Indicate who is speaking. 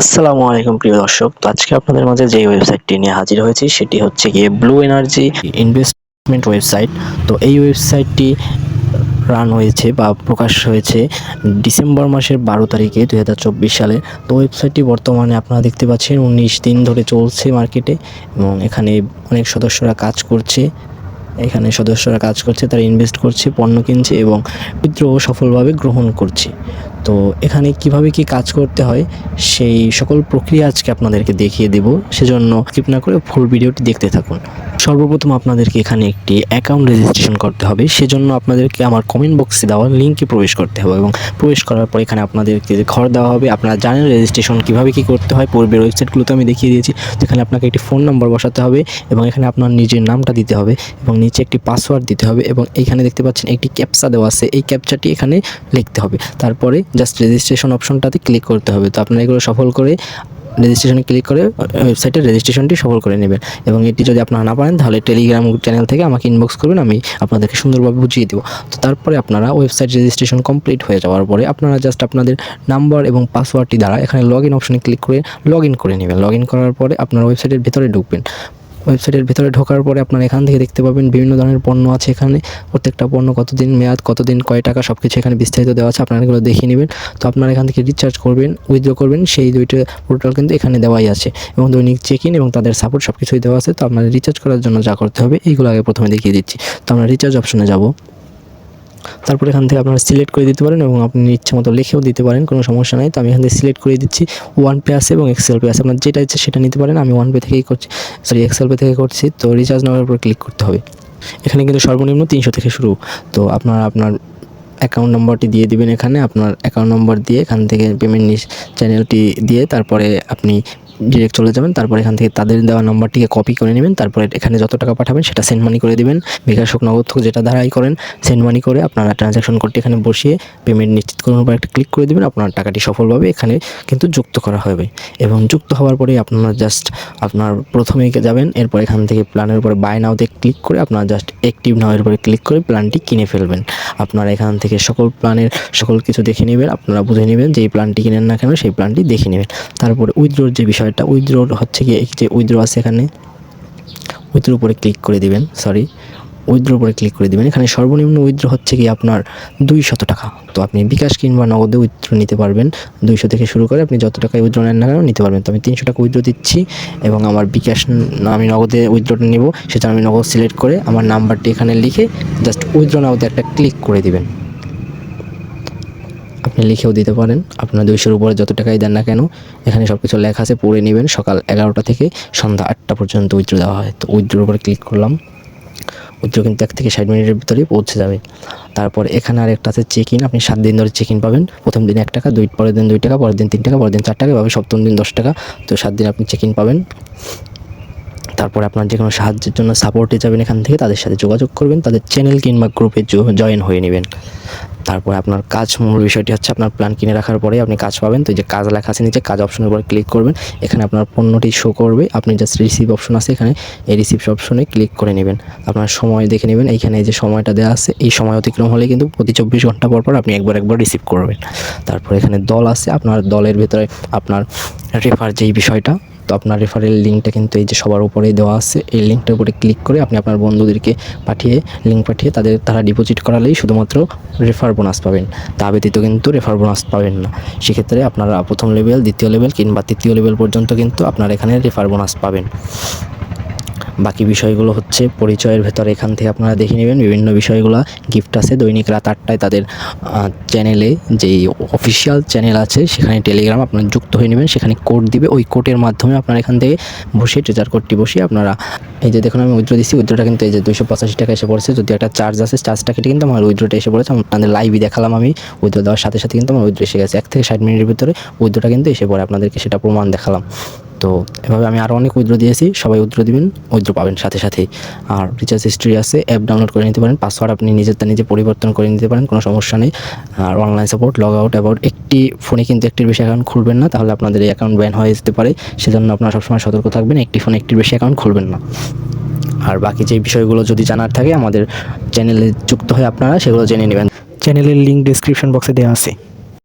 Speaker 1: আসসালামু আলাইকুম প্রিয় দর্শক। তো আজকে আপনাদের মাঝে যে ওয়েবসাইটটি নিয়ে হাজির হয়েছি, সেটি হচ্ছে গিয়ে ব্লু এনার্জি ইনভেস্টমেন্ট ওয়েবসাইট। তো এই ওয়েবসাইটটি রান হয়েছে বা প্রকাশ হয়েছে ডিসেম্বর মাসের বারো তারিখে দু হাজার চব্বিশ সালে। তো ওয়েবসাইটটি বর্তমানে আপনারা দেখতে পাচ্ছেন উনিশ দিন ধরে চলছে মার্কেটে এবং এখানে অনেক সদস্যরা কাজ করছে। এখানে সদস্যরা কাজ করছে, তারা ইনভেস্ট করছে, পণ্য কিনছে এবং বিদ্রোহ সফলভাবে গ্রহণ করছে। তো এখানে কীভাবে কি কাজ করতে হয়, সেই সকল প্রক্রিয়া আজকে আপনাদেরকে দেখিয়ে দেব। সেজন্য স্কিপ না করে ফুল ভিডিওটি দেখতে থাকুন। সর্বপ্রথম আপনাদেরকে এখানে একটি অ্যাকাউন্ট রেজিস্ট্রেশন করতে হবে। সেজন্য আপনাদেরকে আমার কমেন্ট বক্সে দেওয়া লিঙ্কে প্রবেশ করতে হবে এবং প্রবেশ করার পর এখানে আপনাদেরকে ঘর দেওয়া হবে, আপনারা জানেন রেজিস্ট্রেশন কীভাবে কী করতে হয়। পূর্বের ওয়েবসাইটগুলোতে আমি দেখিয়ে দিয়েছি। যেখানে আপনাকে একটি ফোন নাম্বার বসাতে হবে এবং এখানে আপনার নিজের নামটা দিতে হবে এবং নিচে একটি পাসওয়ার্ড দিতে হবে এবং এইখানে দেখতে পাচ্ছেন একটি ক্যাপচা দেওয়া আছে। এই ক্যাপচাটি এখানে লিখতে হবে। তারপরে জাস্ট রেজিস্ট্রেশন অপশনটাতে ক্লিক করতে হবে। তো আপনারা এগুলো সফল করে রেজিস্ট্রেশনে ক্লিক করে ওয়েবসাইটের রেজিস্ট্রেশনটি সফল করে নেবেন এবং এটি যদি আপনারা না পারেন, তাহলে টেলিগ্রাম চ্যানেল থেকে আমাকে ইনবক্স করবেন, আমি আপনাদেরকে সুন্দরভাবে বুঝিয়ে দেবো। তো তারপরে আপনারা ওয়েবসাইট রেজিস্ট্রেশন কমপ্লিট হয়ে যাওয়ার পরে আপনারা জাস্ট আপনাদের নাম্বার এবং পাসওয়ার্ডটি দ্বারা এখানে লগ ইন অপশনে ক্লিক করে লগ ইন করে নেবেন। লগ ইন করার পরে আপনার ওয়েবসাইটের ভেতরে ঢুকবেন। ওয়েবসাইটের ভেতরে ঢোকার পরে আপনারা এখান থেকে দেখতে পাবেন বিভিন্ন ধরনের পণ্য আছে এখানে। প্রত্যেকটা পণ্য কতদিন মেয়াদ, কতদিন কয় টাকা সব কিছু এখানে বিস্তারিত দেওয়া আছে, আপনারা এগুলো দেখিয়ে নেবেন। তো আপনারা এখান থেকে রিচার্জ করবেন উইথড্র করবেন, সেই দুইটা পোর্টাল কিন্তু এখানে দেওয়াই আছে। এবং দৈনিক চেক ইন এবং তাদের সাপোর্ট সব কিছুই দেওয়া আছে। তো আপনারা রিচার্জ করার জন্য যা করতে হবে, এইগুলো আগে প্রথমে দেখিয়ে দিচ্ছি। তো আমরা রিচার্জ অপশনে যাব। তারপর এখান থেকে আপনারা সিলেক্ট করে দিতে পারেন এবং আপনি ইচ্ছে মতো লিখেও দিতে পারেন, কোনো সমস্যা নাই। তো আমি এখান থেকে সিলেক্ট করে দিচ্ছি ওয়ান পে আছে এবং এক্সেল পে আছে আপনার যেটা ইচ্ছে সেটা নিতে পারেন, আমি ওয়ান পে থেকেই করছি সরি এক্সেল পে থেকে করছি। তো রিচার্জ নেওয়ার উপর ক্লিক করতে হবে। এখানে কিন্তু সর্বনিম্ন তিনশো থেকে শুরু। তো আপনারা আপনার অ্যাকাউন্ট নম্বরটি দিয়ে দিবেন এখানে, আপনার অ্যাকাউন্ট নম্বর দিয়ে এখান থেকে পেমেন্ট চ্যানেলটি দিয়ে তারপরে আপনি ডিরেক্ট চলে যাবেন, তারপর এখান থেকে তাদের দেওয়া নাম্বারটিকে কপি করে নেবেন, তারপরে এখানে যত টাকা পাঠাবেন সেটা সেন্ড মানি করে দেবেন। বিকাশ হোক নগদ হোক, যেটা দ্বারাই করেন সেন্ড মানি করে আপনারা ট্রানজ্যাকশন কোডটি এখানে বসিয়ে পেমেন্ট নিশ্চিত করার পর একটা ক্লিক করে দেবেন, আপনার টাকাটি সফলভাবে এখানে কিন্তু যুক্ত করা হবে। এবং যুক্ত হওয়ার পরে আপনারা জাস্ট আপনার প্রথমেই যাবেন, এরপর এখান থেকে প্ল্যানের উপরে বাই নাওতে ক্লিক করে আপনারা জাস্ট অ্যাক্টিভ নাও এর উপরে ক্লিক করে প্ল্যানটি কিনে ফেলবেন। আপনারা এখান থেকে সকল প্ল্যানের সকল কিছু দেখে নেবেন, আপনারা বুঝে নেবেন যে এই প্ল্যানটি কিনেন না কেন, সেই প্ল্যানটি দেখে নেবেন। তারপরে উইথড্রোর যে বিষয়টা উইথড্রো হচ্ছে এই যে উইথড্রো আছে এখানে, উইথড্রোর উপরে ক্লিক করে দিবেন, সরি, উইথড্রোর উপরে ক্লিক করে দিবেন। এখানে সর্বনিম্ন উইথড্রো হচ্ছে কি আপনার দুইশত টাকা। তো আপনি বিকাশ কিংবা নগদে উইথড্রো নিতে পারবেন। দুইশো থেকে শুরু করে আপনি যত টাকা উইথড্রো নেন না কেন নিতে পারবেন। তো আমি তিনশো টাকা উইথড্রো দিচ্ছি এবং আমার বিকাশ আমি নগদে উইথড্রোটা নেব, সেটা আমি নগদ সিলেক্ট করে আমার নাম্বারটি এখানে লিখে জাস্ট উইথড্রো নাওতে একটা ক্লিক করে দিবেন। আপনি লিখেও দিতে পারেন। আপনার দুইশোর উপরে যত টাকাই দেন না কেন, এখানে সব কিছু লেখা আছে, পড়ে নেবেন। সকাল এগারোটা থেকে সন্ধ্যা আটটা পর্যন্ত উইথড্র দেওয়া হয়। তো উইথড্রোর উপরে ক্লিক করলাম। উইথড্র কিন্তু এক থেকে ষাট মিনিটের ভিতরেই পৌঁছে যাবে। তারপর এখানে আরেকটা আছে চেক ইন আপনি সাত দিন ধরে চেক ইন পাবেন। প্রথম দিন এক টাকা, দুই পরের দিন দুই টাকা, পরের দিন তিন টাকা, পরের দিন চার টাকা, এভাবে সপ্তম দিন দশ টাকা। তো সাত দিন আপনি চেক ইন পাবেন। তারপরে আপনার যে কোনো সাহায্যের জন্য সাপোর্টে যাবেন এখান থেকে। তাদের সাথে যোগাযোগ করবেন। তাদের চ্যানেল কিংবা গ্রুপে জয়েন হয়ে নেবেন। তারপরে আপনার কাজ মূল বিষয়টি হচ্ছে আপনার প্ল্যান কিনে রাখার পরে আপনি কাজ পাবেন। তো যে কাজ লেখা আছে নিচে, কাজ অপশনের উপর ক্লিক করবেন। এখানে আপনার পণ্যটি শো করবে। আপনি জাস্ট রিসিভ অপশন আছে এখানে। এই রিসিভ অপশনে ক্লিক করে নেবেন। আপনার সময় দেখে নেবেন। এইখানে এই যে সময়টা দেওয়া আছে, এই সময় অতিক্রম হলে কিন্তু প্রতি চব্বিশ ঘণ্টা পর পর আপনি একবার একবার রিসিভ করবেন। তারপর এখানে দল আছে। আপনার দলের ভেতরে আপনার রেফার যেই বিষয়টা তো আপনার রেফারেল লিঙ্কটা কিন্তু এই যে সবার উপরে দেওয়া আছে। এই লিঙ্কটার উপরে ক্লিক করে আপনি আপনার বন্ধুদেরকে পাঠিয়ে লিঙ্ক পাঠিয়ে তাদের, তারা ডিপোজিট করালেই শুধুমাত্র রেফার বোনাস পাবেন। তা ব্যতীত কিন্তু রেফার বোনাস পাবেন না। সেক্ষেত্রে আপনারা প্রথম লেভেল দ্বিতীয় লেভেল কিংবা তৃতীয় লেভেল পর্যন্ত কিন্তু আপনার এখানে রেফার বোনাস পাবেন। বাকি বিষয়গুলো হচ্ছে পরিচয়ের ভেতরে এখান থেকে আপনারা দেখে নেবেন। বিভিন্ন বিষয়গুলো গিফট আছে। দৈনিক রাত আটটায় তাদের চ্যানেলে যেই অফিসিয়াল চ্যানেল আছে, সেখানে টেলিগ্রাম আপনারা যুক্ত হয়ে নেবেন। সেখানে কোড দিবে। ওই কোডের মাধ্যমে আপনারা এখান থেকে বসে ট্রেজার কোডটি বসিয়ে আপনারা, এই যে দেখুন আমি উইথড্র দিচ্ছি উইথড্রটা কিন্তু এই যে দুশো পঁচাশি টাকা এসে পড়েছে। যদি একটা চার্জ আছে চার্জটা কেটে কিন্তু আমার উইথড্রটা এসে পড়েছে। আপনাদের লাইভই দেখালাম আমি। উইথড্র দেওয়ার সাথে সাথে কিন্তু আমার উইথড্র এসে গেছে। এক থেকে ষাট মিনিটের ভিতরে উইথড্রটা কিন্তু এসে পড়ে। আপনাদেরকে সেটা প্রমাণ দেখালাম। তো এভাবে আমি আরও অনেক উইথড্র দিয়েছি, সবাই উইথড্র দিবেন, উইথড্র পাবেন সাথে সাথেই আর রিচার্জ হিস্ট্রি আছে, অ্যাপ ডাউনলোড করে নিতে পারেন, পাসওয়ার্ড আপনি নিজেরটা নিজে পরিবর্তন করে নিতে পারেন, কোনো সমস্যা নেই। আর online support log out about একটি ফোনে কিন্তু একটির বেশি অ্যাকাউন্ট খুলবেন না, তাহলে আপনাদের এই অ্যাকাউন্ট ব্যান হয়ে যেতে পারে। সেজন্য আপনারা সবসময় সতর্ক থাকবেন, একটি ফোনে একটির বেশি অ্যাকাউন্ট খুলবেন না। আর বাকি যে বিষয়গুলো যদি জানার থাকে, আমাদের চ্যানেলে যুক্ত হয়ে আপনারা সেগুলো জেনে নেবেন।
Speaker 2: চ্যানেলের লিঙ্ক ডিসক্রিপশন বক্সে দেওয়া আছে।